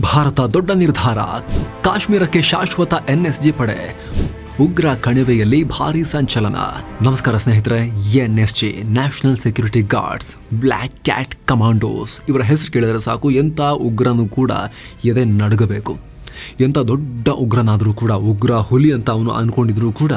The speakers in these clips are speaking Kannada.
ಭಾರತ ದೊಡ್ಡ ನಿರ್ಧಾರ. ಕಾಶ್ಮೀರಕ್ಕೆ ಶಾಶ್ವತ ಎನ್ಎಸ್ಜಿ ಪಡೆ. ಉಗ್ರ ಕಣಿವೆಯಲ್ಲಿ ಭಾರಿ ಸಂಚಲನ. ನಮಸ್ಕಾರ ಸ್ನೇಹಿತರೆ, NSG national security guards black cat commandos. ಇವರ ಹೆಸರು ಕೇಳಿದರೆ ಸಾಕು, ಎಂಥ ಉಗ್ರನು ಕೂಡ ಎದೆ ನಡಗಬೇಕು. ಎಂಥ ದೊಡ್ಡ ಉಗ್ರನಾದರೂ ಕೂಡ, ಉಗ್ರ ಹುಲಿ ಅಂತ ಅವನು ಅಂದ್ಕೊಂಡಿದ್ರು ಕೂಡ,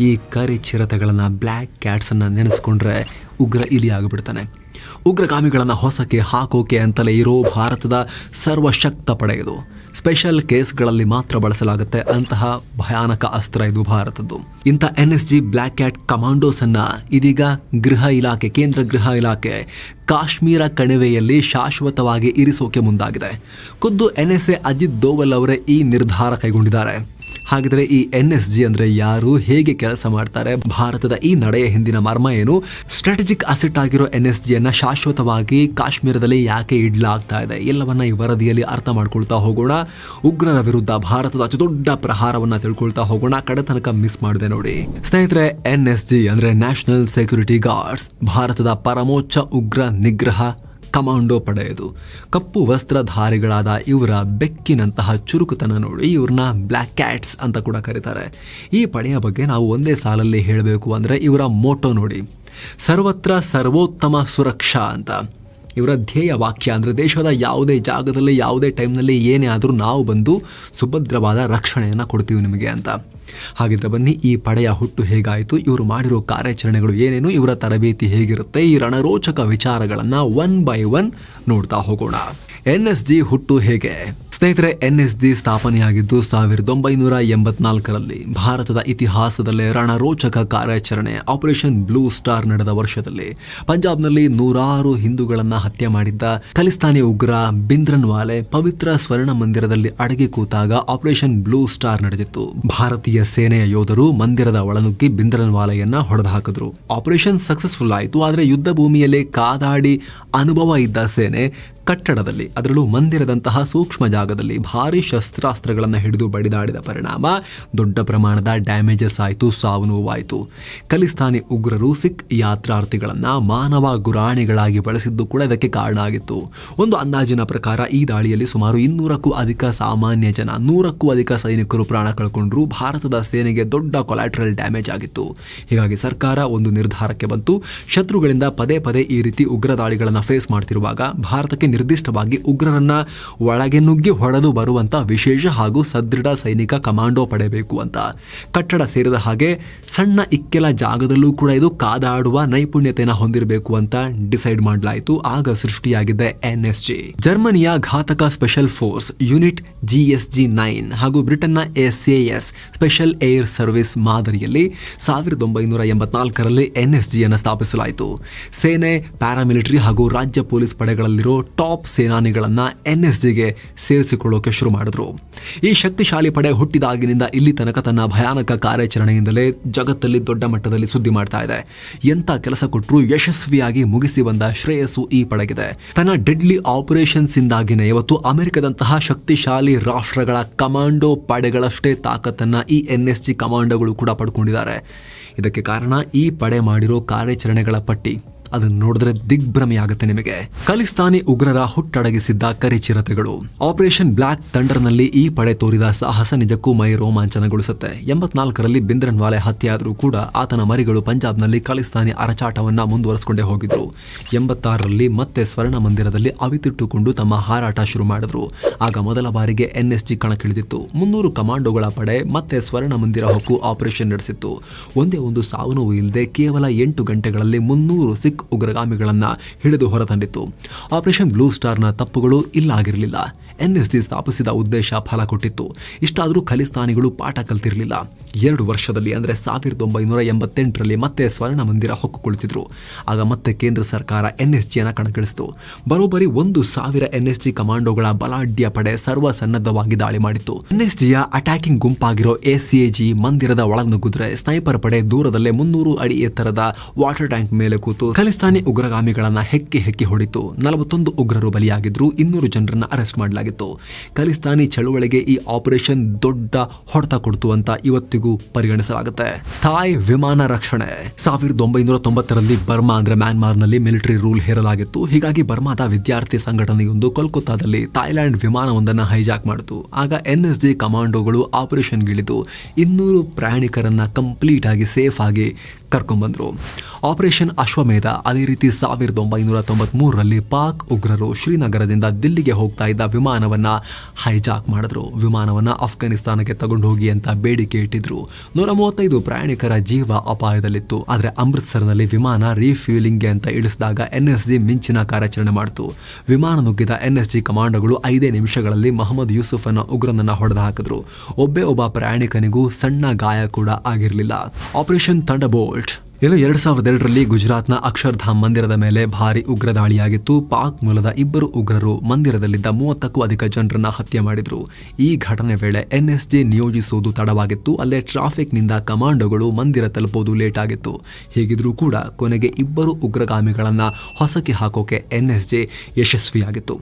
ಈ ಕರಿ ಚಿರತೆಗಳನ್ನು ಬ್ಲ್ಯಾಕ್ ಕ್ಯಾಟ್ಸನ್ನು ನೆನೆಸ್ಕೊಂಡ್ರೆ ಉಗ್ರ ಇಲಿ ಆಗಿಬಿಡ್ತಾನೆ ಉಗ್ರಗಾಮಿಗಳನ್ನು ಹೊಸಕ್ಕೆ ಹಾಕೋಕೆ ಅಂತಲೇ ಇರೋ ಭಾರತದ ಸರ್ವಶಕ್ತ ಪಡೆ ಇದು. ಸ್ಪೆಷಲ್ ಕೇಸ್ಗಳಲ್ಲಿ ಮಾತ್ರ ಬಳಸಲಾಗುತ್ತೆ ಅಂತಹ ಭಯಾನಕ ಅಸ್ತ್ರ ಇದು ಭಾರತದ್ದು. ಇಂಥ N S G black cat commandos ಅನ್ನ ಇದೀಗ ಗೃಹ ಇಲಾಖೆ, ಕೇಂದ್ರ ಗೃಹ ಇಲಾಖೆ ಕಾಶ್ಮೀರ ಕಣಿವೆಯಲ್ಲಿ ಶಾಶ್ವತವಾಗಿ ಇರಿಸೋಕೆ ಮುಂದಾಗಿದೆ. ಖುದ್ದು N S A Ajit Doval ಅವರೇ ಈ ನಿರ್ಧಾರ ಕೈಗೊಂಡಿದ್ದಾರೆ. ಹಾಗಿದ್ರೆ ಈ ಎನ್ ಎಸ್ ಜಿ ಅಂದ್ರೆ ಯಾರು, ಹೇಗೆ ಕೆಲಸ ಮಾಡ್ತಾರೆ, ಭಾರತದ ಈ ನಡೆಯ ಹಿಂದಿನ ಮರ್ಮ ಏನು? ಸ್ಟ್ರಾಟಜಿಕ್ ಅಸೆಟ್ ಆಗಿರೋ ಎನ್ ಎಸ್ ಜಿಯನ್ನು ಶಾಶ್ವತವಾಗಿ ಕಾಶ್ಮೀರದಲ್ಲಿ ಯಾಕೆ ಇಡ್ಲಾಗ್ತಾ ಇದೆ? ಎಲ್ಲವನ್ನ ಈ ವರದಿಯಲ್ಲಿ ಅರ್ಥ ಮಾಡ್ಕೊಳ್ತಾ ಹೋಗೋಣ. ಉಗ್ರರ ವಿರುದ್ಧ ಭಾರತದ ದೊಡ್ಡ ಪ್ರಹಾರವನ್ನ ತಿಳ್ಕೊಳ್ತಾ ಹೋಗೋಣ. ಕಡೆ ತನಕ ಮಿಸ್ ಮಾಡಿದೆ ನೋಡಿ. ಸ್ನೇಹಿತರೆ, ಎನ್ ಎಸ್ ಜಿ ಅಂದ್ರೆ ನ್ಯಾಷನಲ್ ಸೆಕ್ಯೂರಿಟಿ ಗಾರ್ಡ್ಸ್ ಭಾರತದ ಪರಮೋಚ್ಚ ಉಗ್ರ ನಿಗ್ರಹ. ಕಮಾಂಡೋ ಪಡೆಯದು. ಕಪ್ಪು ವಸ್ತ್ರಧಾರಿಗಳಾದ ಇವರ ಬೆಕ್ಕಿನಂತಹ ಚುರುಕುತನ ನೋಡಿ ಇವ್ರನ್ನ ಬ್ಲ್ಯಾಕ್ ಕ್ಯಾಟ್ಸ್ ಅಂತ ಕೂಡ ಕರೀತಾರೆ. ಈ ಪಡೆಯ ಬಗ್ಗೆ ನಾವು ಒಂದೇ ಸಾಲಲ್ಲಿ ಹೇಳಬೇಕು ಅಂದರೆ ಇವರ ಮೋಟೋ ನೋಡಿ. ಸರ್ವತ್ರ ಸರ್ವೋತ್ತಮ ಸುರಕ್ಷಾ ಅಂತ. ಇವರ ಧ್ಯೇಯ ವಾಕ್ಯ ಅಂದರೆ ದೇಶದ ಯಾವುದೇ ಜಾಗದಲ್ಲಿ, ಯಾವುದೇ ಟೈಮ್ನಲ್ಲಿ ಏನೇ ಆದರೂ ನಾವು ಬಂದು ಸುಭದ್ರವಾದ ರಕ್ಷಣೆಯನ್ನು ಕೊಡ್ತೀವಿ ನಿಮಗೆ ಅಂತ. ಹಾಗಿದ್ರೆ ಬನ್ನಿ, ಈ ಪಡೆಯ ಹುಟ್ಟು ಹೇಗಾಯಿತು? ಇವರು ಮಾಡಿರೋ ಕಾರ್ಯಾಚರಣೆಗಳು ಏನೇನು? ಇವರ ತರಬೇತಿ ಹೇಗಿರುತ್ತೆ? ಈ ರಣರೋಚಕ ವಿಚಾರಗಳನ್ನು ಒನ್ ಬೈ ಒನ್ ನೋಡ್ತಾ ಹೋಗೋಣ. ಎನ್ ಎಸ್ ಜಿ ಹುಟ್ಟು ಹೇಗೆ? ಸ್ನೇಹಿತರೆ ಎನ್ ಎಸ್ ಜಿ ಸ್ಥಾಪನೆಯಾಗಿದ್ದು ಸಾವಿರದ ಒಂಬೈನೂರ ಎಂಬತ್ನಾಲ್ಕರಲ್ಲಿ ಭಾರತದ ಇತಿಹಾಸದಲ್ಲೇ ರಣರೋಚಕ ಕಾರ್ಯಾಚರಣೆ ಆಪರೇಷನ್ ಬ್ಲೂ ಸ್ಟಾರ್ ನಡೆದ ವರ್ಷದಲ್ಲಿ. ಪಂಜಾಬ್ನಲ್ಲಿ ನೂರಾರು ಹಿಂದೂಗಳನ್ನು ಹತ್ಯೆ ಮಾಡಿದ್ದ ಖಲಿಸ್ತಾನಿ ಉಗ್ರ ಬಿಂದ್ರನ್ವಾಲೆ ಪವಿತ್ರ ಸ್ವರ್ಣ ಮಂದಿರದಲ್ಲಿ ಅಡಗಿ ಕೂತಾಗ ಆಪರೇಷನ್ ಬ್ಲೂ ಸ್ಟಾರ್ ನಡೆದಿತ್ತು. ಭಾರತೀಯ ಸೇನೆಯ ಯೋಧರು ಮಂದಿರದ ಒಳನುಗ್ಗಿ ಬಿಂದ್ರನ್ವಾಲೆಯನ್ನ ಹೊಡೆದು ಹಾಕಿದ್ರು ಆಪರೇಷನ್ ಸಕ್ಸಸ್ಫುಲ್ ಆಯಿತು, ಆದರೆ ಯುದ್ಧ ಭೂಮಿಯಲ್ಲಿ ಕಾದಾಡಿ ಅನುಭವ ಇದ್ದ ಸೇನೆ ಕಟ್ಟಡದಲ್ಲಿ, ಅದರಲ್ಲೂ ಮಂದಿರದಂತಹ ಸೂಕ್ಷ್ಮ ಜಾಗದಲ್ಲಿ ಭಾರಿ ಶಸ್ತ್ರಾಸ್ತ್ರಗಳನ್ನು ಹಿಡಿದು ಬಡಿದಾಡಿದ ಪರಿಣಾಮ ದೊಡ್ಡ ಪ್ರಮಾಣದ ಡ್ಯಾಮೇಜಸ್ ಆಯಿತು, ಸಾವು ನೋವಾಯಿತು. ಖಲಿಸ್ತಾನಿ ಉಗ್ರರು ಸಿಖ್ ಯಾತ್ರಾರ್ಥಿಗಳನ್ನ ಮಾನವ ಗುರಾಣಿಗಳಾಗಿ ಬಳಸಿದ್ದು ಕೂಡ ಇದಕ್ಕೆ ಕಾರಣ ಆಗಿತ್ತು. ಒಂದು ಅಂದಾಜಿನ ಪ್ರಕಾರ ಈ ದಾಳಿಯಲ್ಲಿ ಸುಮಾರು ಇನ್ನೂರಕ್ಕೂ ಅಧಿಕ ಸಾಮಾನ್ಯ ಜನ, ನೂರಕ್ಕೂ ಅಧಿಕ ಸೈನಿಕರು ಪ್ರಾಣ ಕಳ್ಕೊಂಡ್ರು, ಭಾರತದ ಸೇನೆಗೆ ದೊಡ್ಡ ಕೊಲಾಟ್ರಲ್ ಡ್ಯಾಮೇಜ್ ಆಗಿತ್ತು. ಹೀಗಾಗಿ ಸರ್ಕಾರ ಒಂದು ನಿರ್ಧಾರಕ್ಕೆ ಬಂತು. ಶತ್ರುಗಳಿಂದ ಪದೇ ಪದೇ ಈ ರೀತಿ ಉಗ್ರ ದಾಳಿಗಳನ್ನು ಫೇಸ್ ಮಾಡ್ತಿರುವಾಗ ಭಾರತಕ್ಕೆ ನಿರ್ದಿಷ್ಟವಾಗಿ ಉಗ್ರರನ್ನ ಒಳಗೆ ನುಗ್ಗಿ ಹೊಡೆದು ಬರುವಂತ ವಿಶೇಷ ಹಾಗೂ ಸದೃಢ ಸೈನಿಕ ಕಮಾಂಡೋ ಪಡೆಯಬೇಕು ಅಂತ. ಕಟ್ಟಡ ಸೇರಿದ ಹಾಗೆ ಸಣ್ಣ ಇಕ್ಕೆಲ ಜಾಗದಲ್ಲೂ ಕೂಡ ಇದು ಕಾದಾಡುವ ನೈಪುಣ್ಯತೆಯನ್ನು ಹೊಂದಿರಬೇಕು ಅಂತ ಡಿಸೈಡ್ ಮಾಡಲಾಯಿತು. ಆಗ ಸೃಷ್ಟಿಯಾಗಿದ್ದ ಎನ್ ಎಸ್ ಜಿ ಜರ್ಮನಿಯ ಘಾತಕ special force unit GSG nine ಹಾಗೂ ಬ್ರಿಟನ್ನ S S special air service ಮಾದರಿಯಲ್ಲಿ ಸಾವಿರದ ಒಂಬೈನೂರ ಎಂಬತ್ನಾಲ್ಕರಲ್ಲಿ ಎನ್ ಎಸ್ ಜಿಯನ್ನು ಸ್ಥಾಪಿಸಲಾಯಿತು. ಸೇನೆ, ಪ್ಯಾರಾಮಿಲಿಟರಿ ಹಾಗೂ ರಾಜ್ಯ ಪೊಲೀಸ್ ಪಡೆಗಳಲ್ಲಿರೋ ಟಾಪ್ ಸೇನಾನಿಗಳನ್ನು ಎನ್ ಎಸ್ ಜಿಗೆ ಸೇರಿಸಿಕೊಳ್ಳೋಕೆ ಶುರು ಮಾಡಿದ್ರು. ಈ ಶಕ್ತಿಶಾಲಿ ಪಡೆ ಹುಟ್ಟಿದಾಗಿನಿಂದ ಇಲ್ಲಿ ತನಕ ತನ್ನ ಭಯಾನಕ ಕಾರ್ಯಾಚರಣೆಯಿಂದಲೇ ಜಗತ್ತಲ್ಲಿ ದೊಡ್ಡ ಮಟ್ಟದಲ್ಲಿ ಸುದ್ದಿ ಮಾಡ್ತಾ ಇದೆ. ಎಂತ ಕೆಲಸ ಕೊಟ್ಟರು ಯಶಸ್ವಿಯಾಗಿ ಮುಗಿಸಿ ಬಂದ ಶ್ರೇಯಸ್ಸು ಈ ಪಡೆಗಿದೆ. ತನ್ನ ಡೆಡ್ಲಿ ಆಪರೇಷನ್ಸ್ ಇಂದಾಗಿನೇ ಇವತ್ತು ಅಮೆರಿಕದಂತಹ ಶಕ್ತಿಶಾಲಿ ರಾಷ್ಟ್ರಗಳ ಕಮಾಂಡೋ ಪಡೆಗಳಷ್ಟೇ ತಾಕತ್ತನ್ನ ಈ ಎನ್ ಎಸ್ ಜಿ ಕಮಾಂಡೋಗಳು ಕೂಡ ಪಡ್ಕೊಂಡಿದ್ದಾರೆ. ಇದಕ್ಕೆ ಕಾರಣ ಈ ಪಡೆ ಮಾಡಿರೋ ಕಾರ್ಯಾಚರಣೆಗಳ ಪಟ್ಟಿ. ಅದನ್ನು ನೋಡಿದ್ರೆ ದಿಗ್ಭ್ರಮೆಯಾಗುತ್ತೆ ನಿಮಗೆ. ಖಲಿಸ್ತಾನಿ ಉಗ್ರರ ಹುಟ್ಟಡಗಿಸಿದ್ದ ಕರಿಚಿರತೆಗಳು ಆಪರೇಷನ್ ಬ್ಲಾಕ್ ತಂಡರ್ನಲ್ಲಿ ಈ ಪಡೆ ತೋರಿದ ಸಾಹಸ ನಿಜಕ್ಕೂ ಮೈ ರೋಮಾಂಚನಗೊಳಿಸುತ್ತೆ. ಎಂಬತ್ನಾಲ್ಕರಲ್ಲಿ ಬಿಂದ್ರನ್ವಾಲೆ ಹತ್ಯೆಯಾದರೂ ಕೂಡ ಆತನ ಮರಿಗಳು ಪಂಜಾಬ್ನಲ್ಲಿ ಖಲಿಸ್ತಾನಿ ಅರಚಾಟವನ್ನ ಮುಂದುವರಿಸಿಕೊಂಡೇ ಹೋಗಿದ್ರು. ಎಂಬತ್ತಾರರಲ್ಲಿ ಮತ್ತೆ ಸ್ವರ್ಣ ಮಂದಿರದಲ್ಲಿ ಅವಿತಿಟ್ಟುಕೊಂಡು ತಮ್ಮ ಹಾರಾಟ ಶುರು ಮಾಡಿದ್ರು. ಆಗ ಮೊದಲ ಬಾರಿಗೆ ಎನ್ಎಸ್ಜಿ ಕಣಕ್ಕಿಳಿದಿತ್ತು. ಮುನ್ನೂರು ಕಮಾಂಡೋಗಳ ಪಡೆ ಮತ್ತೆ ಸ್ವರ್ಣ ಮಂದಿರ ಹೊಕ್ಕು ಆಪರೇಷನ್ ನಡೆಸಿತ್ತು. ಒಂದೇ ಒಂದು ಸಾವು ಇಲ್ಲದೆ ಕೇವಲ ಎಂಟು ಗಂಟೆಗಳಲ್ಲಿ ಮುನ್ನೂರು ಸಿಖ್ ಉಗ್ರಗಾಮಿಗಳನ್ನ ಹಿಡಿದು ಹೊರತಂದಿತ್ತು ಆಪರೇಷನ್ ಬ್ಲೂ ಸ್ಟಾರ್ನ ತಪ್ಪುಗಳು ಇಲ್ಲ ಆಗಿರಲಿಲ್ಲ ಎನ್ಎಸ್ಡಿ ಸ್ಥಾಪಿಸಿದ ಉದ್ದೇಶ ಫಲ ಕೊಟ್ಟಿತ್ತು. ಇಷ್ಟಾದರೂ ಖಲಿಸ್ತಾನಿಗಳು ಪಾಠ ಕಲ್ತಿರಲಿಲ್ಲ. ಎರಡು ವರ್ಷದಲ್ಲಿ ಅಂದರೆ ಸಾವಿರದ ಒಂಬೈನೂರ ಎಂಬತ್ತೆಂಟರಲ್ಲಿ ಮತ್ತೆ ಸ್ವರ್ಣ ಮಂದಿರ ಹೊಕ್ಕು ಕುಳಿತಿದ್ರು ಆಗ ಮತ್ತೆ ಕೇಂದ್ರ ಸರ್ಕಾರ ಎನ್ ಎಸ್ ಜಿಯನ್ನು ಕಣಕ್ಕಿಳಿಸಿತು. ಬರೋಬ್ಬರಿ ಒಂದು ಸಾವಿರ ಎನ್ ಎಸ್ ಜಿ ಕಮಾಂಡೋಗಳ ಬಲಾಢ್ಯ ಪಡೆ ಸರ್ವಸನ್ನದ್ಧವಾಗಿ ದಾಳಿ ಮಾಡಿತ್ತು. ಜಿಯ ಅಟ್ಯಾಕಿಂಗ್ ಗುಂಪಾಗಿರೋ ಎಸಿಎಜಿ ಮಂದಿರದ ಒಳನುಗ್ಗಿದ್ರೆ ಸ್ನೈಪರ್ ಪಡೆ ದೂರದಲ್ಲೇ ಮುನ್ನೂರು ಅಡಿ ಎತ್ತರದ ವಾಟರ್ ಟ್ಯಾಂಕ್ ಮೇಲೆ ಕೂತು ಖಲಿಸ್ತಾನಿ ಉಗ್ರಗಾಮಿಗಳನ್ನ ಹೆಕ್ಕಿ ಹೆಕ್ಕಿ ಹೊಡಿತು. ನಲವತ್ತೊಂದು ಉಗ್ರರು ಬಲಿಯಾಗಿದ್ರು. ಇನ್ನೂರು ಜನರನ್ನ ಅರೆಸ್ಟ್ ಮಾಡಲಾಗಿತ್ತು. ಖಲಿಸ್ತಾನಿ ಚಳುವಳಿಗೆ ಈ ಆಪರೇಷನ್ ದೊಡ್ಡ ಹೊಡೆತ ಕೊಡ್ತು ಅಂತ ಇವತ್ತಿಗೂ ಪರಿಗಣಿಸಲಾಗುತ್ತೆ. ಥಾಯ್ ವಿಮಾನ ರಕ್ಷಣೆ. ಸಾವಿರದ ಒಂಬೈನೂರ ತೊಂಬತ್ತರಲ್ಲಿ ಬರ್ಮಾ ಅಂದ್ರೆ ಮ್ಯಾನ್ಮಾರ್ನಲ್ಲಿ ಮಿಲಿಟರಿ ರೂಲ್ ಹೇರಲಾಗಿತ್ತು. ಹೀಗಾಗಿ ಬರ್ಮಾದ ವಿದ್ಯಾರ್ಥಿ ಸಂಘಟನೆಯೊಂದು ಕೋಲ್ಕತ್ತಾದಲ್ಲಿ ಥಾಯ್ಲ್ಯಾಂಡ್ ವಿಮಾನವೊಂದನ್ನು ಹೈಜಾಕ್ ಮಾಡಿತು. ಆಗ ಎನ್ ಎಸ್ ಜಿ ಕಮಾಂಡೋಗಳು ಆಪರೇಷನ್ಗಿಳಿದು ಇನ್ನೂರು ಪ್ರಯಾಣಿಕರನ್ನ ಕಂಪ್ಲೀಟ್ ಆಗಿ ಸೇಫ್ ಆಗಿ ಕರ್ಕೊಂಡ್ಬಂದ್ರು ಆಪರೇಷನ್ ಅಶ್ವಮೇಧ ಅದೇ ರೀತಿ ಸಾವಿರದ ಒಂಬೈನೂರ ತೊಂಬತ್ಮೂರರಲ್ಲಿ ಪಾಕ್ ಉಗ್ರರು ಶ್ರೀನಗರದಿಂದ ದಿಲ್ಲಿಗೆ ಹೋಗ್ತಾ ಇದ್ದ ವಿಮಾನವನ್ನು ಹೈಜಾಕ್ ಮಾಡಿದ್ರು. ವಿಮಾನವನ್ನು ಅಫ್ಘಾನಿಸ್ತಾನಕ್ಕೆ ತಗೊಂಡು ಹೋಗಿ ಅಂತ ಬೇಡಿಕೆ ಇಟ್ಟಿದ್ರು. ನೂರ. ಮೂವತ್ತೈದು ಪ್ರಯಾಣಿಕರ ಜೀವ ಅಪಾಯದಲ್ಲಿತ್ತು. ಆದರೆ ಅಮೃತ್ಸರ್ನಲ್ಲಿ ವಿಮಾನ ರೀಫ್ಯೂಲಿಂಗ್ಗೆ ಅಂತ ಇಳಿಸಿದಾಗ ಎನ್ ಎಸ್ ಜಿ ಮಿಂಚಿನ ಕಾರ್ಯಾಚರಣೆ ಮಾಡಿತು. ವಿಮಾನ ನುಗ್ಗಿದ ಎನ್ ಎಸ್ ಜಿ ಕಮಾಂಡೋಗಳು ಐದೇ ನಿಮಿಷಗಳಲ್ಲಿ ಮೊಹಮ್ಮದ್ ಯೂಸುಫ್ ಅನ್ನ ಉಗ್ರನನ್ನ ಹೊಡೆದು ಹಾಕಿದ್ರು ಒಬ್ಬೇ ಒಬ್ಬ ಪ್ರಯಾಣಿಕನಿಗೂ ಸಣ್ಣ ಗಾಯ ಕೂಡ ಆಗಿರಲಿಲ್ಲ. ಆಪರೇಷನ್ ಥಂಡರ್ಬೋಲ್ಟ್ ಇನ್ನು ಎರಡ್ ಸಾವಿರದ ಎರಡರಲ್ಲಿ ಗುಜರಾತ್ನ ಅಕ್ಷರ್ಧಾಮ್ ಮಂದಿರದ ಮೇಲೆ ಭಾರಿ ಉಗ್ರ ದಾಳಿಯಾಗಿತ್ತು ಪಾಕ್ ಮೂಲದ ಇಬ್ಬರು ಉಗ್ರರು ಮಂದಿರದಲ್ಲಿದ್ದ ಮೂವತ್ತಕ್ಕೂ ಅಧಿಕ ಜನರನ್ನ ಹತ್ಯೆ ಮಾಡಿದ್ರು. ಈ ಘಟನೆ ವೇಳೆ ಎನ್ಎಸ್ಜಿ ನಿಯೋಜಿಸುವುದು ತಡವಾಗಿತ್ತು. ಅಲ್ಲೇ ಟ್ರಾಫಿಕ್ನಿಂದ ಕಮಾಂಡೋಗಳು ಮಂದಿರ ತಲುಪೋದು ಲೇಟ್ ಆಗಿತ್ತು ಹೀಗಿದ್ರೂ ಕೂಡ ಕೊನೆಗೆ ಇಬ್ಬರು ಉಗ್ರಗಾಮಿಗಳನ್ನ ಹೊಸಕಿ ಹಾಕೋಕೆ ಎನ್ಎಸ್ಜಿ ಯಶಸ್ವಿಯಾಗಿತ್ತು.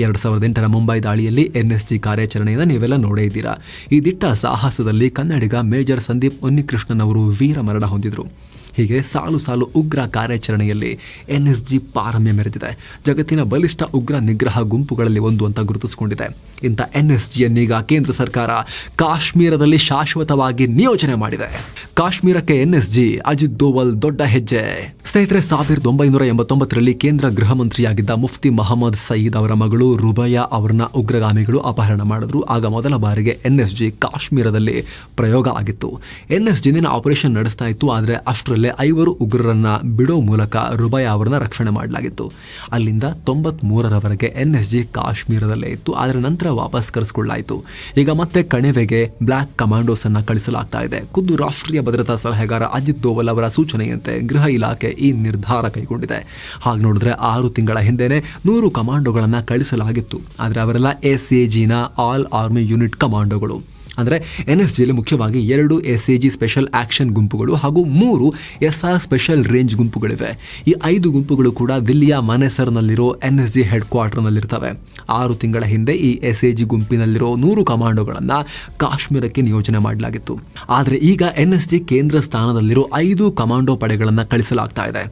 ಎರಡು ಸಾವಿರದ ಎಂಟರ ಮುಂಬೈ ದಾಳಿಯಲ್ಲಿ ಎನ್ಎಸ್ಜಿ ಕಾರ್ಯಾಚರಣೆಯನ್ನು ನೀವೆಲ್ಲ ನೋಡೇ ಇದ್ದೀರಾ. ಈ ದಿಟ್ಟ ಸಾಹಸದಲ್ಲಿ ಕನ್ನಡಿಗ ಮೇಜರ್ ಸಂದೀಪ್ ಉನ್ನಿಕೃಷ್ಣನ್ ಅವರು ವೀರ ಮರಣ ಹೊಂದಿದ್ರು. ಹೀಗೆ ಸಾಲು ಸಾಲು ಉಗ್ರ ಕಾರ್ಯಾಚರಣೆಯಲ್ಲಿ ಎನ್ಎಸ್ಜಿ ಪಾರಮ್ಯ ಮೆರೆದಿದೆ. ಜಗತ್ತಿನ ಬಲಿಷ್ಠ ಉಗ್ರ ನಿಗ್ರಹ ಗುಂಪುಗಳಲ್ಲಿ ಒಂದು ಅಂತ ಗುರುತಿಸಿಕೊಂಡಿದೆ. ಇಂಥ ಎನ್ಎಸ್ಜಿಯನ್ನೀಗ ಕೇಂದ್ರ ಸರ್ಕಾರ ಕಾಶ್ಮೀರದಲ್ಲಿ ಶಾಶ್ವತವಾಗಿ ನಿಯೋಜನೆ ಮಾಡಿದೆ. ಕಾಶ್ಮೀರಕ್ಕೆ ಎನ್ಎಸ್ಜಿ ಅಜಿತ್ ದೋವಲ್ ದೊಡ್ಡ ಹೆಜ್ಜೆ. ಸ್ನೇಹಿತರೆ, ಸಾವಿರದ ಒಂಬೈನೂರ ಎಂಬತ್ತೊಂಬತ್ತರಲ್ಲಿ ಕೇಂದ್ರ ಗೃಹ ಮಂತ್ರಿಯಾಗಿದ್ದ ಮುಫ್ತಿ ಮಹಮ್ಮದ್ ಸಯೀದ್ ಅವರ ಮಗಳು ರುಬಯ್ಯ ಅವರನ್ನ ಉಗ್ರಗಾಮಿಗಳು ಅಪಹರಣ ಮಾಡಿದ್ರು. ಆಗ ಮೊದಲ ಬಾರಿಗೆ ಎನ್ಎಸ್ಜಿ ಕಾಶ್ಮೀರದಲ್ಲಿ ಪ್ರಯೋಗ ಆಗಿತ್ತು. ಎನ್ಎಸ್ಜಿನ ಆಪರೇಷನ್ ನಡೆಸ್ತಾ ಇತ್ತು, ಆದರೆ ಅಷ್ಟರಲ್ಲೇ ಐವರು ಉಗ್ರರನ್ನ ಬಿಡೋ ಮೂಲಕ ರುಬಾಯ್ ಅವರನ್ನ ರಕ್ಷಣೆ ಮಾಡಲಾಗಿತ್ತು. ಅಲ್ಲಿಂದ ತೊಂಬತ್ ಮೂರರವರೆಗೆ ಎನ್ ಎಸ್ ಜಿ ಕಾಶ್ಮೀರದಲ್ಲೇ ಇತ್ತು. ಅದರ ನಂತರ ವಾಪಸ್ ಕರೆಸಿಕೊಳ್ಳಾಯಿತು ಈಗ ಮತ್ತೆ ಕಣಿವೆಗೆ ಬ್ಲಾಕ್ ಕಮಾಂಡೋಸ್ ಅನ್ನ ಕಳಿಸಲಾಗ್ತಾ ಇದೆ. ಖುದ್ದು ರಾಷ್ಟ್ರೀಯ ಭದ್ರತಾ ಸಲಹೆಗಾರ ಅಜಿತ್ ದೋವಲ್ ಅವರ ಸೂಚನೆಯಂತೆ ಗೃಹ ಇಲಾಖೆ ಈ ನಿರ್ಧಾರ ಕೈಗೊಂಡಿದೆ. ಹಾಗೆ ನೋಡಿದ್ರೆ ಆರು ತಿಂಗಳ ಹಿಂದೆನೆ ನೂರು ಕಮಾಂಡೋಗಳನ್ನ ಕಳಿಸಲಾಗಿತ್ತು. ಆದರೆ ಅವರೆಲ್ಲ ಎಸ್ ಎ ಜಿನ ಆಲ್ ಆರ್ಮಿ ಯೂನಿಟ್ ಕಮಾಂಡೋಗಳು. ಅಂದರೆ ಎನ್ ಎಸ್ ಜಿಯಲ್ಲಿ ಮುಖ್ಯವಾಗಿ ಎರಡು S A G special action ಗುಂಪುಗಳು ಹಾಗೂ ಮೂರು ಎಸ್ ಆರ್ ಸ್ಪೆಷಲ್ ರೇಂಜ್ ಗುಂಪುಗಳಿವೆ. ಈ ಐದು ಗುಂಪುಗಳು ಕೂಡ ದಿಲ್ಲಿಯ ಮನೆಸರ್ನಲ್ಲಿರೋ ಎನ್ ಎಸ್ ಜಿ ಹೆಡ್ ಕ್ವಾರ್ಟರ್ನಲ್ಲಿರ್ತವೆ ಆರು ತಿಂಗಳ ಹಿಂದೆ ಈ ಎಸ್ ಎ ಜಿ ಗುಂಪಿನಲ್ಲಿರೋ ನೂರು ಕಮಾಂಡೋಗಳನ್ನು ಕಾಶ್ಮೀರಕ್ಕೆ ನಿಯೋಜನೆ ಮಾಡಲಾಗಿತ್ತು. ಆದರೆ ಈಗ ಎನ್ ಎಸ್ ಜಿ ಕೇಂದ್ರ ಸ್ಥಾನದಲ್ಲಿರೋ ಐದು ಕಮಾಂಡೋ ಪಡೆಗಳನ್ನು ಕಳಿಸಲಾಗ್ತಾ ಇದೆ.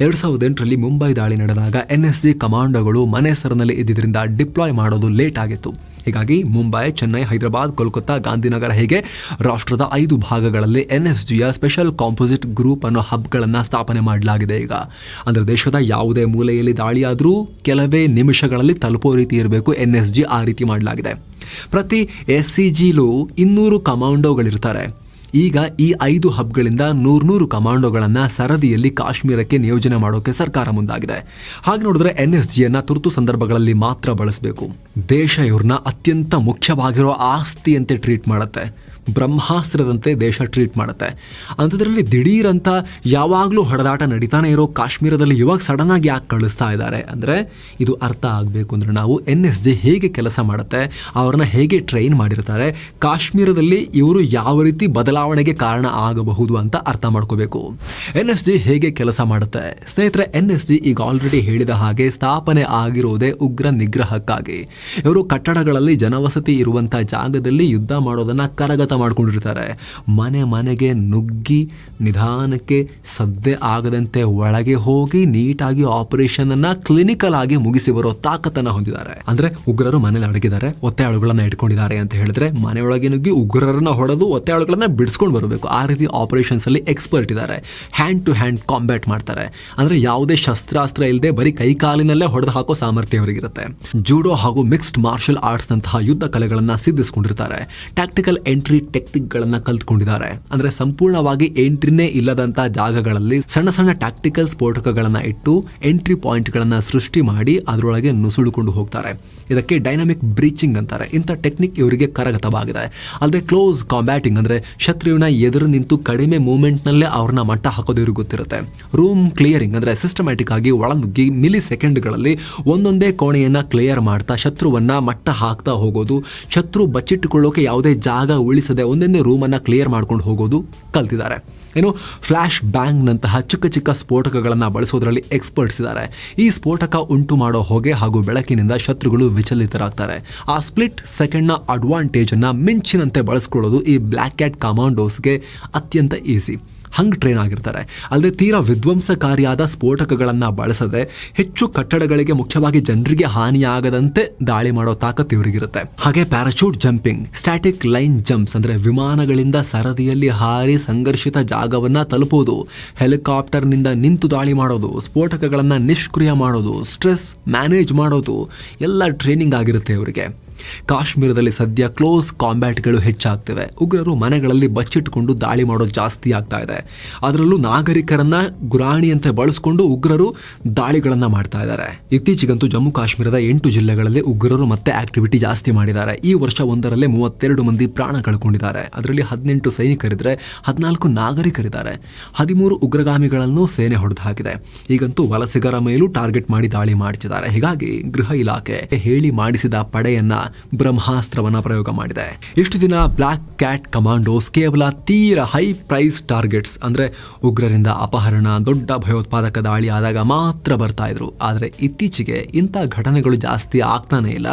ಎರಡು ಸಾವಿರದ ಎಂಟರಲ್ಲಿ ಮುಂಬೈ ದಾಳಿ ನಡೆದಾಗ ಎನ್ ಎಸ್ ಜಿ ಕಮಾಂಡೋಗಳು ಮನೆ ಸರನಲ್ಲಿ ಇದ್ದಿದ್ದರಿಂದ ಡಿಪ್ಲಾಯ್ ಮಾಡೋದು ಲೇಟ್ ಆಗಿತ್ತು. ಹೀಗಾಗಿ ಮುಂಬೈ, ಚೆನ್ನೈ, ಹೈದರಾಬಾದ್ ಕೋಲ್ಕತ್ತಾ ಗಾಂಧಿನಗರ ಹೀಗೆ ರಾಷ್ಟ್ರದ ಐದು ಭಾಗಗಳಲ್ಲಿ ಎನ್ ಎಸ್ ಜಿಯ ಸ್ಪೆಷಲ್ ಕಾಂಪೋಸಿಟ್ ಗ್ರೂಪ್ ಅನ್ನೋ ಹಬ್ಗಳನ್ನು ಸ್ಥಾಪನೆ ಮಾಡಲಾಗಿದೆ ಈಗ. ಅಂದರೆ ದೇಶದ ಯಾವುದೇ ಮೂಲೆಯಲ್ಲಿ ದಾಳಿಯಾದರೂ ಕೆಲವೇ ನಿಮಿಷಗಳಲ್ಲಿ ತಲುಪೋ ರೀತಿ ಇರಬೇಕು ಎನ್ ಎಸ್ ಜಿ ಆ ರೀತಿ ಮಾಡಲಾಗಿದೆ. ಪ್ರತಿ ಎಸ್ ಸಿ ಜಿಲೂ ಇನ್ನೂರು ಕಮಾಂಡೋಗಳಿರ್ತಾರೆ. ಈಗ ಈ ಐದು ಹಬ್ಗಳಿಂದ ನೂರ್ನೂರು ಕಮಾಂಡೋಗಳನ್ನ ಸರದಿಯಲ್ಲಿ ಕಾಶ್ಮೀರಕ್ಕೆ ನಿಯೋಜನೆ ಮಾಡೋಕೆ ಸರ್ಕಾರ ಮುಂದಾಗಿದೆ. ಹಾಗೆ ನೋಡಿದ್ರೆ ಎನ್ ಎಸ್ ಜಿಯನ್ನ ತುರ್ತು ಸಂದರ್ಭಗಳಲ್ಲಿ ಮಾತ್ರ ಬಳಸಬೇಕು. ದೇಶ ಇವ್ರನ್ನ ಅತ್ಯಂತ ಮುಖ್ಯವಾಗಿರೋ ಆಸ್ತಿಯಂತೆ ಟ್ರೀಟ್ ಮಾಡುತ್ತೆ. ಬ್ರಹ್ಮಾಸ್ತ್ರದಂತೆ ದೇಶ ಟ್ರೀಟ್ ಮಾಡುತ್ತೆ. ಅಂಥದ್ರಲ್ಲಿ ದಿಢೀರಂತ ಯಾವಾಗಲೂ ಹೊಡೆದಾಟ ನಡೀತಾನೆ ಇರೋ ಕಾಶ್ಮೀರದಲ್ಲಿ ಇವಾಗ ಸಡನ್ ಆಗಿ ಯಾಕೆ ಕಳಿಸ್ತಾ ಇದ್ದಾರೆ ಅಂದರೆ ಇದು ಅರ್ಥ ಆಗಬೇಕು ಅಂದರೆ ನಾವು ಎನ್ ಎಸ್ ಜಿ ಹೇಗೆ ಕೆಲಸ ಮಾಡುತ್ತೆ, ಅವ್ರನ್ನ ಹೇಗೆ ಟ್ರೈನ್ ಮಾಡಿರ್ತಾರೆ, ಕಾಶ್ಮೀರದಲ್ಲಿ ಇವರು ಯಾವ ರೀತಿ ಬದಲಾವಣೆಗೆ ಕಾರಣ ಆಗಬಹುದು ಅಂತ ಅರ್ಥ ಮಾಡ್ಕೋಬೇಕು. ಎನ್ ಎಸ್ ಜಿ ಹೇಗೆ ಕೆಲಸ ಮಾಡುತ್ತೆ? ಸ್ನೇಹಿತರೆ, ಎನ್ ಎಸ್ ಜಿ ಈಗ ಆಲ್ರೆಡಿ ಹೇಳಿದ ಹಾಗೆ ಸ್ಥಾಪನೆ ಆಗಿರೋದೇ ಉಗ್ರ ನಿಗ್ರಹಕ್ಕಾಗಿ. ಇವರು ಕಟ್ಟಡಗಳಲ್ಲಿ ಜನವಸತಿ ಇರುವಂಥ ಜಾಗದಲ್ಲಿ ಯುದ್ಧ ಮಾಡೋದನ್ನ ಕರಗತ ಮಾಡ್ಕೊಂಡಿರ್ತಾರೆ. ಮನೆ ಮನೆಗೆ ನುಗ್ಗಿ ನಿಧಾನಕ್ಕೆ ಸದ್ದೆ ಆಗದಂತೆ ಒಳಗೆ ಹೋಗಿ ನೀಟಾಗಿ ಆಪರೇಷನ್ ಅನ್ನ ಕ್ಲಿನಿಕಲ್ ಆಗಿ ಮುಗಿಸಿ ಬರೋ ತಾಕತ್ತನ್ನು ಹೊಂದಿದ್ದಾರೆ. ಅಂದ್ರೆ ಉಗ್ರರು ಮನೇಲಿ ಅಡಗಿದ್ದಾರೆ, ಒತ್ತೆ ಅಳುಗಳನ್ನು ಇಟ್ಕೊಂಡಿದ್ದಾರೆ ಅಂತ ಹೇಳಿದ್ರೆ ಮನೆಯೊಳಗೆ ನುಗ್ಗಿ ಉಗ್ರರನ್ನ ಹೊಡೆದು ಒತ್ತೆ ಅಳುಗಳನ್ನ ಬಿಡಿಸ್ಕೊಂಡು ಬರಬೇಕು. ಆ ರೀತಿ ಆಪರೇಷನ್ಸ್ ಅಲ್ಲಿ ಎಕ್ಸ್ಪರ್ಟ್ ಇದ್ದಾರೆ. ಹ್ಯಾಂಡ್ ಟು ಹ್ಯಾಂಡ್ ಕಾಂಬ್ಯಾಟ್ ಮಾಡ್ತಾರೆ. ಅಂದ್ರೆ ಯಾವುದೇ ಶಸ್ತ್ರಾಸ್ತ್ರ ಇಲ್ಲದೆ ಬರೀ ಕೈ ಕಾಲಿನಲ್ಲೇ ಹೊಡೆದು ಹಾಕೋ ಸಾಮರ್ಥ್ಯ ಅವರಿಗಿರುತ್ತೆ. ಜೂಡೋ ಹಾಗೂ ಮಿಕ್ಸ್ಡ್ ಮಾರ್ಷಲ್ ಆರ್ಟ್ಸ್ ನಂತಹ ಯುದ್ಧ ಕಲೆಗಳನ್ನ ಸಿದ್ಧಿಸಿಕೊಂಡಿರ್ತಾರೆ. Tactical entry ಟೆಕ್ನಿಕ್ಗಳನ್ನ ಕಲ್ತ್ಕೊಂಡಿದ್ದಾರೆ. ಅಂದ್ರೆ ಸಂಪೂರ್ಣವಾಗಿ ಎಂಟ್ರಿನೇ ಇಲ್ಲದಂತ ಜಾಗಗಳಲ್ಲಿ ಸಣ್ಣ ಸಣ್ಣ ಟ್ಯಾಕ್ಟಿಕಲ್ ಸ್ಫೋಟಕಗಳನ್ನ ಇಟ್ಟು ಎಂಟ್ರಿ ಪಾಯಿಂಟ್ಗಳನ್ನ ಸೃಷ್ಟಿ ಮಾಡಿ ಅದರೊಳಗೆ ನುಸುಳುಕೊಂಡು ಹೋಗ್ತಾರೆ. ಇದಕ್ಕೆ ಡೈನಾಮಿಕ್ ಬ್ರೀಚಿಂಗ್ ಅಂತಾರೆ. ಇಂಥ ಟೆಕ್ನಿಕ್ ಇವರಿಗೆ ಕರಗತವಾಗಿದೆ. ಅಲ್ಲದೆ ಕ್ಲೋಸ್ ಕಾಂಬ್ಯಾಟಿಂಗ್ ಅಂದರೆ ಶತ್ರುವಿನ ಎದುರು ನಿಂತು ಕಡಿಮೆ ಮೂಮೆಂಟ್ನಲ್ಲೇ ಅವ್ರನ್ನ ಮಟ್ಟ ಹಾಕೋದು ಇವ್ರಿಗೆ ಗೊತ್ತಿರುತ್ತೆ. ರೂಮ್ ಕ್ಲಿಯರಿಂಗ್ ಅಂದರೆ ಸಿಸ್ಟಮ್ಯಾಟಿಕ್ ಆಗಿ ಒಳನುಗ್ಗಿ ಮಿಲಿ ಸೆಕೆಂಡ್ಗಳಲ್ಲಿ ಒಂದೊಂದೇ ಕೋಣೆಯನ್ನು ಕ್ಲಿಯರ್ ಮಾಡ್ತಾ ಶತ್ರುವನ್ನ ಮಟ್ಟ ಹಾಕ್ತಾ ಹೋಗೋದು. ಶತ್ರು ಬಚ್ಚಿಟ್ಟುಕೊಳ್ಳೋಕೆ ಯಾವುದೇ ಜಾಗ ಉಳಿಸದೆ ಒಂದೊಂದೇ ರೂಮನ್ನು ಕ್ಲಿಯರ್ ಮಾಡ್ಕೊಂಡು ಹೋಗೋದು ಕಲ್ತಿದ್ದಾರೆ. ಏನು ಫ್ಲ್ಯಾಶ್ ಬ್ಯಾಂಗ್ನಂತಹ ಚಿಕ್ಕ ಚಿಕ್ಕ ಸ್ಫೋಟಕಗಳನ್ನು ಬಳಸೋದರಲ್ಲಿ ಎಕ್ಸ್ಪರ್ಟ್ಸ್ ಇದ್ದಾರೆ. ಈ ಸ್ಫೋಟಕ ಉಂಟು ಮಾಡೋ ಹೊಗೆ ಹಾಗೂ ಬೆಳಕಿನಿಂದ ಶತ್ರುಗಳು ವಿಚಲಿತರಾಗ್ತಾರೆ. ಆ ಸ್ಪ್ಲಿಟ್ ಸೆಕೆಂಡ್ನ ಅಡ್ವಾಂಟೇಜನ್ನು ಮಿಂಚಿನಂತೆ ಬಳಸ್ಕೊಳ್ಳೋದು ಈ ಬ್ಲ್ಯಾಕ್ ಕ್ಯಾಟ್ ಕಮಾಂಡೋಸ್ಗೆ ಅತ್ಯಂತ ಈಸಿ ಹಂಗ್ ಟ್ರೈನ್ ಆಗಿರ್ತಾರೆ. ಅಲ್ಲದೆ ತೀರಾ ವಿಧ್ವಂಸಕಾರಿಯಾದ ಸ್ಫೋಟಕಗಳನ್ನು ಬಳಸದೆ ಹೆಚ್ಚು ಕಟ್ಟಡಗಳಿಗೆ ಮುಖ್ಯವಾಗಿ ಜನರಿಗೆ ಹಾನಿಯಾಗದಂತೆ ದಾಳಿ ಮಾಡೋ ತಾಕತ್ ಇವರಿಗಿರುತ್ತೆ. ಹಾಗೆ parachute jumping static line jumps ಅಂದರೆ ವಿಮಾನಗಳಿಂದ ಸರದಿಯಲ್ಲಿ ಹಾರಿ ಸಂಘರ್ಷಿತ ಜಾಗವನ್ನು ತಲುಪುವುದು ಹೆಲಿಕಾಪ್ಟರ್ನಿಂದ ನಿಂತು ದಾಳಿ ಮಾಡೋದು, ಸ್ಫೋಟಕಗಳನ್ನು ನಿಷ್ಕ್ರಿಯ ಮಾಡೋದು ಸ್ಟ್ರೆಸ್ ಮ್ಯಾನೇಜ್ ಮಾಡೋದು, ಎಲ್ಲ ಟ್ರೈನಿಂಗ್ ಆಗಿರುತ್ತೆ ಇವರಿಗೆ. ಕಾಶ್ಮೀರದಲ್ಲಿ ಸದ್ಯ ಕ್ಲೋಸ್ ಕಾಂಬ್ಯಾಟ್ಗಳು ಹೆಚ್ಚಾಗ್ತಿವೆ. ಉಗ್ರರು ಮನೆಗಳಲ್ಲಿ ಬಚ್ಚಿಟ್ಟುಕೊಂಡು ದಾಳಿ ಮಾಡೋದು ಜಾಸ್ತಿ ಆಗ್ತಾ ಇದೆ. ಅದರಲ್ಲೂ ನಾಗರಿಕರನ್ನ ಗುರಾಣಿಯಂತೆ ಬಳಸಿಕೊಂಡು ಉಗ್ರರು ದಾಳಿಗಳನ್ನ ಮಾಡ್ತಾ ಇದ್ದಾರೆ. ಇತ್ತೀಚೆಗಂತೂ ಜಮ್ಮು ಕಾಶ್ಮೀರದ ಎಂಟು ಜಿಲ್ಲೆಗಳಲ್ಲಿ ಉಗ್ರರು ಮತ್ತೆ ಆಕ್ಟಿವಿಟಿ ಜಾಸ್ತಿ ಮಾಡಿದ್ದಾರೆ. ಈ ವರ್ಷ ಒಂದರಲ್ಲೇ ಮೂವತ್ತೆರಡು ಮಂದಿ ಪ್ರಾಣ ಕಳ್ಕೊಂಡಿದ್ದಾರೆ. ಅದರಲ್ಲಿ ಹದಿನೆಂಟು ಸೈನಿಕರಿದ್ದರೆ ಹದಿನಾಲ್ಕು ನಾಗರಿಕರಿದ್ದಾರೆ. ಹದಿಮೂರು ಉಗ್ರಗಾಮಿಗಳನ್ನು ಸೇನೆ ಹೊಡೆದು ಹಾಕಿದೆ ಈಗಂತೂ ವಲಸಿಗರ ಮೇಲೂ ಟಾರ್ಗೆಟ್ ಮಾಡಿ ದಾಳಿ ಮಾಡ್ತಿದ್ದಾರೆ. ಹೀಗಾಗಿ ಗೃಹ ಇಲಾಖೆ ಹೇಳಿ ಮಾಡಿಸಿದ ಪಡೆಯನ್ನ ಬ್ರಹ್ಮಾಸ್ತ್ರವನ್ನ ಪ್ರಯೋಗ ಮಾಡಿದೆ. ಇಷ್ಟು ದಿನ ಬ್ಲಾಕ್ ಕ್ಯಾಟ್ ಕಮಾಂಡೋಸ್ ಕೇವಲ ತೀರ ಹೈ ಪ್ರೈಸ್ ಟಾರ್ಗೆಟ್ಸ್ ಅಂದ್ರೆ ಉಗ್ರರಿಂದ ಅಪಹರಣ, ದೊಡ್ಡ ಭಯೋತ್ಪಾದಕ ದಾಳಿ ಆದಾಗ ಮಾತ್ರ ಬರ್ತಾ ಇದ್ರು. ಆದರೆ ಇತ್ತೀಚೆಗೆ ಇಂಥ ಘಟನೆಗಳು ಜಾಸ್ತಿ ಆಗ್ತಾನೆ ಇಲ್ಲ.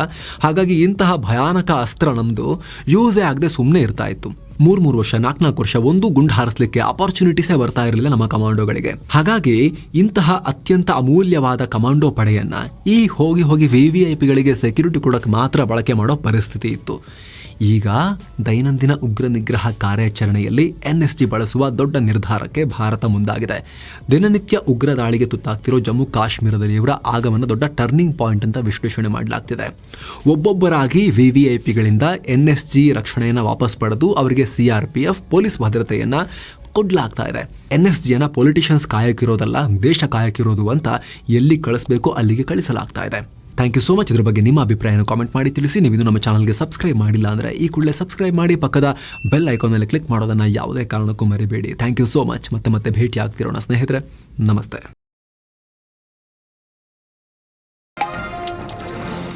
ಹಾಗಾಗಿ ಇಂತಹ ಭಯಾನಕ ಅಸ್ತ್ರ ನಮ್ಮದು ಯೂಸೇ ಆಗದೆ ಸುಮ್ಮನೆ ಇರ್ತಾ ಇತ್ತು. ಮೂರ್ ಮೂರು ವರ್ಷ ನಾಲ್ಕು ನಾಲ್ಕು ವರ್ಷ ಒಂದು ಗುಂಡು ಹಾರಿಸ್ಲಿಕ್ಕೆ ಅಪಾರ್ಚುನಿಟೀಸೇ ಬರ್ತಾ ಇರಲಿಲ್ಲ ನಮ್ಮ ಕಮಾಂಡೋಗಳಿಗೆ. ಹಾಗಾಗಿ ಇಂತಹ ಅತ್ಯಂತ ಅಮೂಲ್ಯವಾದ ಕಮಾಂಡೋ ಪಡೆಯನ್ನ ಈ ಹೋಗಿ ಹೋಗಿ ವಿ ವಿ ಸೆಕ್ಯೂರಿಟಿ ಕೊಡಕ್ಕೆ ಮಾತ್ರ ಬಳಕೆ ಮಾಡೋ ಪರಿಸ್ಥಿತಿ ಇತ್ತು. ಈಗ ದೈನಂದಿನ ಉಗ್ರ ನಿಗ್ರಹ ಕಾರ್ಯಾಚರಣೆಯಲ್ಲಿ ಎನ್ಎಸ್ಜಿ ಬಳಸುವ ದೊಡ್ಡ ನಿರ್ಧಾರಕ್ಕೆ ಭಾರತ ಮುಂದಾಗಿದೆ. ದಿನನಿತ್ಯ ಉಗ್ರ ದಾಳಿಗೆ ತುತ್ತಾಗ್ತಿರೋ ಜಮ್ಮು ಕಾಶ್ಮೀರದಲ್ಲಿ ಇವರ ಆಗಮನ ದೊಡ್ಡ ಟರ್ನಿಂಗ್ ಪಾಯಿಂಟ್ ಅಂತ ವಿಶ್ಲೇಷಣೆ ಮಾಡಲಾಗ್ತಿದೆ. ಒಬ್ಬೊಬ್ಬರಾಗಿ ವಿವಿಐಪಿಗಳಿಂದ ಎನ್ಎಸ್ಜಿ ರಕ್ಷಣೆಯನ್ನು ವಾಪಸ್ ಪಡೆದು ಅವರಿಗೆ ಸಿಆರ್ಪಿಎಫ್ ಪೊಲೀಸ್ ಭದ್ರತೆಯನ್ನು ಕೊಡ್ಲಾಗ್ತಾ ಇದೆ. ಎನ್ ಎಸ್ ಜಿಯನ್ನು ಪೊಲಿಟಿಷಿಯನ್ಸ್ ಕಾಯಕ್ಕಿರೋದಲ್ಲ ದೇಶ ಕಾಯಕ್ಕಿರೋದು ಅಂತ ಎಲ್ಲಿ ಕಳಿಸ್ಬೇಕು ಅಲ್ಲಿಗೆ ಕಳಿಸಲಾಗ್ತಾ ಇದೆ. ಥ್ಯಾಂಕ್ ಯು ಸೋ ಮಚ್ ಇದ್ರ ಬಗ್ಗೆ ನಿಮ್ಮ ಅಭಿಪ್ರಾಯನ ಕಾಮೆಂಟ್ ಮಾಡಿ ತಿಳಿಸಿ. ನೀವು ಇದು ನಮ್ಮ ಚಾನಲ್ಗೆ ಸಬ್ಸ್ಕ್ರೈಬ್ ಮಾಡಿಲ್ಲ ಅಂದರೆ ಈ ಕೂಡಲೇ ಸಬ್ಸ್ಕ್ರೈಬ್ ಮಾಡಿ. ಪಕ್ಕದ ಬೆಲ್ ಐಕಾನ್ ಮೇಲೆ ಕ್ಲಿಕ್ ಮಾಡೋದನ್ನು ಯಾವುದೇ ಕಾರಣಕ್ಕೂ ಮರಿಬೇಡಿ. ಥ್ಯಾಂಕ್ ಯು ಸೋ ಮಚ್ ಮತ್ತೆ ಮತ್ತೆ ಭೇಟಿ ಆಗ್ತಿರೋಣ ಸ್ನೇಹಿತರೆ. ನಮಸ್ತೆ.